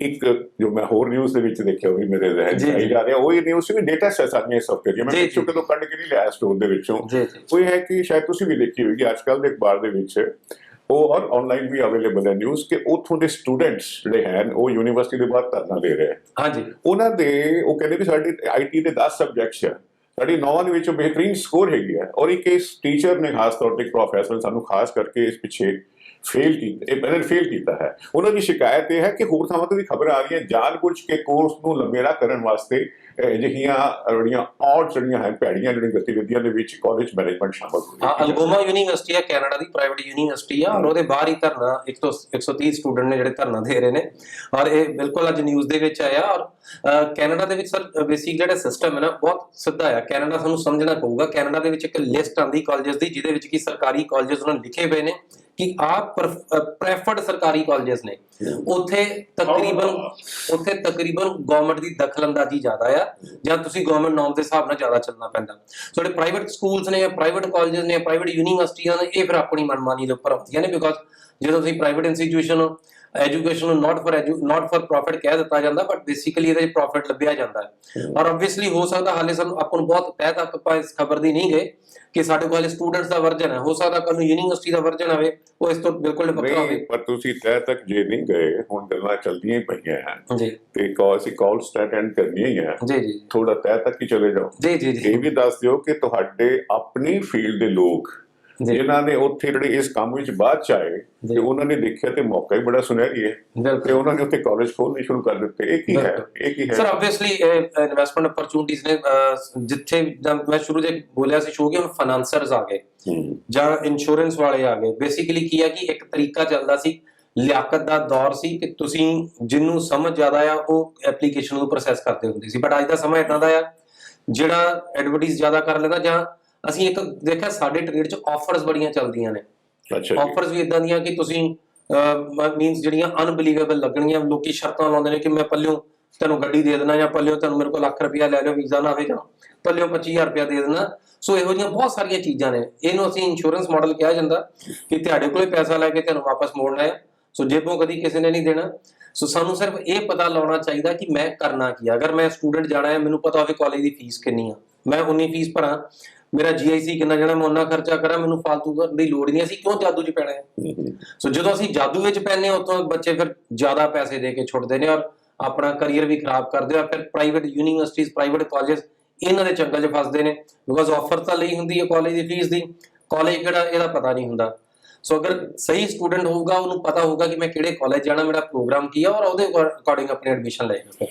ਇੱਕ ਜੋ ਮੈਂ ਹੋਰ ਨਿਊਜ਼ ਦੇ ਵਿੱਚ ਦੇਖਿਆ ਉਹ ਵੀ ਮੇਰੇ ਜੀ, ਚ ਆਈ ਜੀ। ਰਿਹਾ। ਉਹ ਇਹ ਨਿਊਜ਼ ਵੀ ਡੇਟਾ ਸੈਟ ਸਾਰੀਆਂ ਸੌਫਟਵੇਅਰ ਦੀਆਂ। ਮੈਂ ਜੀ, ਪਿੱਛੋਂ। ਕਦੋਂ ਕੱਢ ਕੇ ਨਹੀਂ ਲਿਆ ਸਟੋਰ ਦੇ ਵਿੱਚੋਂ। ਉਹ ਇਹ ਹੈ ਕਿ ਸ਼ਾਇਦ ਤੁਸੀਂ ਵੀ ਦੇਖੀ ਹੋਵੇਗੀ ਅੱਜ ਦੇ ਅਖਬਾਰ ਦੇ ਵਿੱਚ ਉਹ ਔਰ ਆਨਲਾਈਨ ਵੀ ਅਵੇਲੇਬਲ ਹੈ ਨਿਊਜ਼ ਕਿ ਉੱਥੋਂ ਦੇ ਸਟੂਡੈਂਟਸ ਜਿਹੜੇ ਹਨ ਉਹ ਯੂਨੀਵਰਸਿਟੀ ਦੇ ਬਾਹਰ ਧਰਨਾ ਦੇ ਰਹੇ ਹੈ। ਹਾਂਜੀ। ਉਹਨਾਂ ਦੇ ਉਹ ਕਹਿੰਦੇ ਵੀ ਸਾਡੇ ਆਈਟੀ ਦੇ 10 ਸਬਜੈਕਟਸ ਆ। ਸਾਡੀ ਨੌਵਾਂ ਦੇ ਵਿੱਚ ਬਿਹਤਰੀਨ ਸਕੋਰ ਹੈਗੀ ਹੈ ਔਰ ਇੱਕ ਇਸ ਟੀਚਰ ਨੇ ਖਾਸ ਤੌਰ ਤੇ ਪ੍ਰੋਫੈਸਰ ਸਾਨੂੰ ਖਾਸ ਕਰਕੇ ਇਸ ਪਿੱਛੇ ਫੇਲ ਕੀਤਾ ਇਹ ਪਹਿਲੇ ਫੇਲ ਕੀਤਾ ਹੈ। ਉਹਨਾਂ ਦੀ ਸ਼ਿਕਾਇਤ ਇਹ ਹੈ ਕਿ ਹੋਰ ਥਾਵਾਂ ਤੋਂ ਵੀ ਖਬਰ ਆ ਰਹੀਆਂ ਜਾਣਬੁੱਝ ਕੇ ਕੋਰਸ ਨੂੰ ਲੰਮੇਰਾ ਕਰਨ ਵਾਸਤੇ ਇਹ ਜਿਹੜੀਆਂ ਔਡ ਜਿਹੜੀਆਂ ਹਨ ਭੈੜੀਆਂ ਜਿਹੜੀਆਂ ਗਤੀਵਿਧੀਆਂ ਦੇ ਵਿੱਚ ਕਾਲਜ ਮੈਨੇਜਮੈਂਟ ਸ਼ਾਮਲ ਹੋਈ ਹਾਂ। ਅਲਗੋਮਾ ਯੂਨੀਵਰਸਿਟੀ ਹੈ, ਕੈਨੇਡਾ ਦੀ ਪ੍ਰਾਈਵੇਟ ਯੂਨੀਵਰਸਿਟੀ ਆ ਔਰ ਉਹਦੇ ਬਾਹਰ ਹੀ ਧਰਨਾ 100 130 ਸਟੂਡੈਂਟ ਨੇ ਜਿਹੜੇ ਧਰਨਾ ਦੇ ਰਹੇ ਨੇ। ਔਰ ਇਹ ਬਿਲਕੁਲ ਅੱਜ ਨਿਊਜ਼ ਦੇ ਵਿੱਚ ਆਇਆ ਔਰ ਕੈਨੇਡਾ ਦੇ ਵਿੱਚ ਸਰ ਬੇਸਿਕ ਜਿਹੜਾ ਸਿਸਟਮ ਹੈ ਨਾ, ਬਹੁਤ ਸਿੱਧਾ ਆ। ਕੈਨੇਡਾ ਸਾਨੂੰ ਸਮਝਣਾ ਪਊਗਾ। ਕੈਨੇਡਾ ਦੇ ਵਿੱਚ ਇੱਕ ਲਿਸਟ ਆਂਦੀ ਕਾਲਜਸ ਦੀ, ਜਿਹਦੇ ਵਿੱਚ ਕੀ ਸਰਕਾਰੀ ਕਾਲਜਸ ਉਹਨਾਂ ਲਿਖੇ ਹੋਏ ਨੇ। ਕਿ ਆਹ ਪ੍ਰੈਫਰਡ ਸਰਕਾਰੀ ਕਾਲਜਸ ਨੇ। ਉੱਥੇ ਤਕਰੀਬਨ ਉੱਥੇ ਤਕਰੀਬਨ ਗਵਰਨਮੈਂਟ ਦੀ ਦਖਲਅੰਦਾਜ਼ੀ ਜ਼ਿਆਦਾ ਆ, ਜਾਂ ਤੁਸੀਂ ਗਵਰਨਮੈਂਟ ਨੋਰਮ ਦੇ ਹਿਸਾਬ ਨਾਲ ਜ਼ਿਆਦਾ ਚੱਲਣਾ ਪੈਂਦਾ। ਤੁਹਾਡੇ ਪ੍ਰਾਈਵੇਟ ਸਕੂਲਸ ਨੇ ਪ੍ਰਾਈਵੇਟ ਕਾਲਜਸ ਨੇ ਪ੍ਰਾਈਵੇਟ ਯੂਨੀਵਰਸਿਟੀਆਂ ਨੇ, ਇਹ ਫਿਰ ਆਪਣੀ ਮਨਮਾਨੀ ਦੇ ਉੱਪਰ ਹੁੰਦੀਆਂ ਨੇ ਬਿਕਾਜ਼ ਜਦੋਂ ਤੁਸੀਂ ਪ੍ਰਾਈਵੇਟ ਇੰਸਟੀਟਿਊਸ਼ਨ ਐਜੂਕੇਸ਼ਨ ਨੂੰ not for not for profit ਕਹਿ ਦਿੱਤਾ ਜਾਂਦਾ ਬਟ ਬੇਸਿਕਲੀ ਇਹਦੇ ਵਿੱਚ ਪ੍ਰੋਫਿਟ ਲੱਭਿਆ ਜਾਂਦਾ ਹੈ। ਔਰ ਆਬਵੀਅਸਲੀ ਹੋ ਸਕਦਾ ਹਾਲੇ ਸਾਨੂੰ ਆਪਾਂ ਨੂੰ ਬਹੁਤ ਤਹਿ ਤੱਕ ਆਪਾਂ ਇਸ ਖਬਰ ਦੀ ਨਹੀਂ ਗਏ ਕਿ ਸਾਡੇ ਕੋਲ ਸਟੂਡੈਂਟਸ ਦਾ ਵਰਜਨ ਹੈ। ਹੋ ਸਕਦਾ ਕੱਲ ਨੂੰ ਯੂਨੀਵਰਸਿਟੀ ਦਾ ਵਰਜਨ ਆਵੇ ਉਹ ਇਸ ਤੋਂ ਬਿਲਕੁਲ ਵੱਖਰਾ ਹੋਵੇ। ਪਰ ਤੁਸੀਂ ਤਹਿ ਤੱਕ ਜੇ ਨਹੀਂ ਗਏ ਹੁਣ ਗੱਲਾਂ ਚੱਲਦੀਆਂ ਹੀ ਪਈਆਂ ਹਨ। ਜੀ। ਤੇ ਕਾਲ ਅਸੀਂ ਕਾਲ ਅਟੈਂਡ ਕਰਨੀਆਂ ਹੀ ਹੈ ਜੀ ਜੀ। ਥੋੜਾ ਤਹਿ ਤੱਕ ਹੀ ਚਲੇ ਜਾਓ। ਜੀ ਜੀ ਜੀ। ਇਹ ਵੀ ਦੱਸ ਦਿਓ ਕਿ ਤੁਹਾਡੇ ਆਪਣੀ ਫੀਲਡ ਦੇ ਲੋਕ ਜਿਨ੍ਹਾਂ ਨੇ ਉੱਥੇ ਜਿਹੜੇ ਇਸ ਕੰਮ ਵਿੱਚ ਬਾਅਦ ਚ ਆਏ। ਤੇ ਉਹਨਾਂ ਨੇ ਦੇਖਿਆ ਤੇ ਮੌਕਾ ਹੀ ਬੜਾ ਸੁਨਹਿਰੀ ਹੈ। ਤੇ ਉਹਨਾਂ ਨੇ ਉੱਥੇ ਕਾਲਜ ਖੋਲ੍ਹਣੇ ਸ਼ੁਰੂ ਕਰ ਦਿੱਤੇ। ਇਹ ਕੀ ਹੈ। ਇਹ ਕੀ ਹੈ? ਸਰ ਆਬਵੀਅਸਲੀ ਇਨਵੈਸਟਮੈਂਟ ਅਪਰਚੂਨਿਟੀਜ਼ ਨੇ ਜਿੱਥੇ ਮੈਂ ਸ਼ੁਰੂ ਜੇ ਬੋਲਿਆ ਸੀ ਸ਼ੋਅ ਕਿ ਹੁਣ ਫਾਈਨਾਂਸਰਸ ਆ ਗਏ। ਜਾਂ ਇੰਸ਼ੋਰੈਂਸ ਵਾਲੇ ਆ ਗਏ। ਬੇਸਿਕਲੀ ਕੀ ਹੈ ਕਿ ਇੱਕ ਤਰੀਕਾ ਚੱਲਦਾ ਸੀ ਲਿਆਕਤ ਦਾ ਦੌਰ ਸੀ ਕਿ ਤੁਸੀਂ ਜਿੰਨੂੰ ਸਮਝ ਜ਼ਿਆਦਾ ਆ ਉਹ ਐਪਲੀਕੇਸ਼ਨ ਨੂੰ ਪ੍ਰੋਸੈਸ ਕਰਦੇ ਹੁੰਦੇ ਸੀ। ਬਟ ਅੱਜ ਦਾ ਸਮਾਂ ਇਦਾਂ ਦਾ ਆ ਜਿਹੜਾ ਐਡਵਰਟਾਈਜ਼ ਜ਼ਿਆਦਾ ਕਰ ਲੈਂਦਾ ਜਾਂ ਅਸੀਂ ਇੱਕ ਦੇਖਿਆ ਸਾਡੇ ਟ੍ਰੇਡ 'ਚ ਆਫਰਸ ਬੜੀਆਂ ਚੱਲਦੀਆਂ ਨੇ। ਅੱਛਾ ਆਫਰਸ ਵੀ ਇਦਾਂ ਦੀਆਂ ਕਿ ਤੁਸੀਂ ਮੀਨਸ ਜਿਹੜੀਆਂ ਅਨਬਲੀਵੇਬਲ ਲੱਗਣੀਆਂ ਲੋਕੀ ਸ਼ਰਤਾਂ ਲਾਉਂਦੇ ਨੇ ਕਿ ਮੈਂ ਪੱਲਿਓ ਤੁਹਾਨੂੰ ਗੱਡੀ ਦੇ ਦੇਣਾ ਜਾਂ ਪੱਲਿਓ ਤੁਹਾਨੂੰ ਮੇਰੇ ਕੋਲ ਲੱਖ ਰੁਪਇਆ ਲੈ ਲਿਓ ਵੀਜ਼ਾ ਨਾ ਆਵੇ ਜਾਂ ਪੱਲਿਓ 25000 ਰੁਪਇਆ ਦੇ ਦੇਣਾ ਸੋ ਇਹੋ ਜਿਹੀਆਂ ਬਹੁਤ ਸਾਰੀਆਂ ਚੀਜ਼ਾਂ ਨੇ। ਇਹਨੂੰ ਅਸੀਂ ਇੰਸ਼ੋਰੈਂਸ ਮਾਡਲ ਕਿਹਾ ਜਾਂਦਾ ਕਿ ਤੁਹਾਡੇ ਕੋਲੇ ਪੈਸਾ ਲੈ ਕੇ ਤੁਹਾਨੂੰ ਵਾਪਸ ਮੋੜਨਾ ਹੈ। ਸੋ ਜੇਬੋਂ ਕਦੀ ਕਿਸੇ ਨੇ ਨਹੀਂ ਦੇਣਾ। ਸੋ ਸਾਨੂੰ ਸਿਰਫ ਇਹ ਪਤਾ ਲਾਉਣਾ ਚਾਹੀਦਾ ਕਿ ਮੈਂ ਕਰਨਾ ਕੀ ਅਗਰ ਮੈਂ ਸਟੂਡੈਂਟ ਜਾਣਾ ਹੈ ਮੈਨੂੰ ਪਤਾ ਹੋਵੇ ਕਾਲਜ ਦੀ ਫੀਸ ਕਿੰਨੀ ਆ। ਮੈਂ ਉਨੀ ਫੀਸ ਭਰਾਂ। ਮੇਰਾ ਜੀਆਈਸੀ ਕਿੰਨਾ ਜਾਣਾ, ਮੈਂ ਉਹਨਾਂ ਖਰਚਾ ਕਰਾਂ, ਮੈਨੂੰ ਫालतू ਕਰਨ ਦੀ ਲੋੜ ਨਹੀਂ। ਅਸੀਂ ਕਿਉਂ ਜਾਦੂ 'ਚ ਪੈਣਾ ਹੈ? ਸੋ ਜਦੋਂ ਅਸੀਂ ਜਾਦੂ ਵਿੱਚ ਪੈਂਦੇ ਹਾਂ ਉਤੋਂ ਬੱਚੇ ਫਿਰ ਜ਼ਿਆਦਾ ਪੈਸੇ ਦੇ ਕੇ ਛੁੱਟਦੇ ਨੇ ਔਰ ਆਪਣਾ ਕੈਰੀਅਰ ਵੀ ਖਰਾਬ ਕਰਦੇ ਆ ਫਿਰ ਪ੍ਰਾਈਵੇਟ ਯੂਨੀਵਰਸਿਟੀਜ਼ ਪ੍ਰਾਈਵੇਟ ਕਾਲਜਸ ਇਹਨਾਂ ਦੇ ਚੱਕਰ 'ਚ ਫਸਦੇ ਨੇ। ਬਿਕੋਜ਼ ਆਫਰ ਤਾਂ ਲਈ ਹੁੰਦੀ ਹੈ ਕਾਲਜ ਦੀ ਫੀਸ ਦੀ। ਕਾਲਜ ਕਿਹੜਾ, ਇਹਦਾ ਪਤਾ ਨਹੀਂ ਹੁੰਦਾ। ਸੋ ਅਗਰ ਸਹੀ ਸਟੂਡੈਂਟ ਹੋਊਗਾ, ਉਹਨੂੰ ਪਤਾ ਹੋਊਗਾ ਕਿ ਮੈਂ ਕਿਹੜੇ ਕਾਲਜ ਜਾਣਾ, ਮੇਰਾ ਪ੍ਰੋਗਰਾਮ ਕੀ ਆ ਔਰ ਉਹਦੇ ਅਕੋਰਡਿੰਗ ਆਪਣੀ ਐਡਮਿਸ਼ਨ ਲਏਗਾ